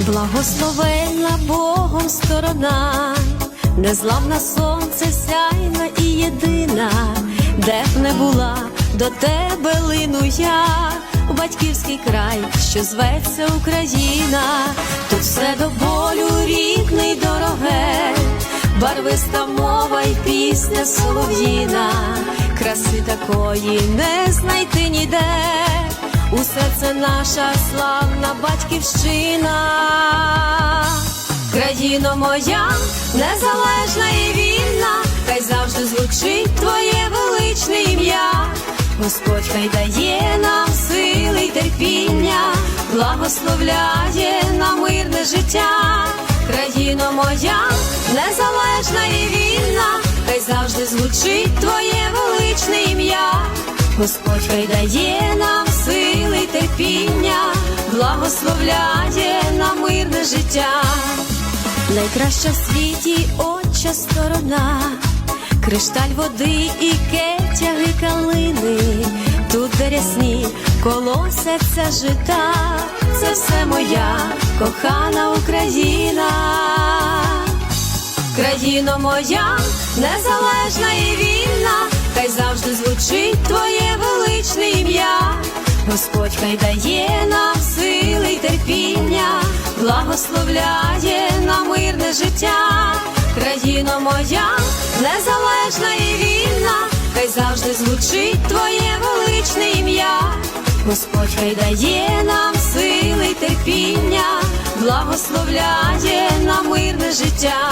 Благословенна Богом сторона, незламна сонце сяйна і єдина, де б не була до тебе лину я, батьківський край, що зветься Україна, тут все до болю рідне дороге, барвиста мова й пісня солов'їна, краси такої не знайти ніде. Усе це наша славна батьківщина, країно моя, незалежна і вільна, хай завжди звучить твоє величне ім'я. Господь хай дає нам сили й терпіння, благословляє на мирне життя, країно моя, незалежна і вільна, хай завжди звучить твоє величне ім'я. Господь хай дає нам найкраща в світі отча сторона, кришталь води і кетяги калини, тут де рясні колосяться жита, це все моя кохана Україна. Країно моя, незалежна і вільна, хай завжди звучить твоє величне ім'я. Господь хай дає нам сили й терпіння, благословляє життя. Країно моя, незалежна і вільна, хай завжди звучить твоє величне ім'я. Господь хай дає нам сили й терпіння, благословляє нам мирне життя.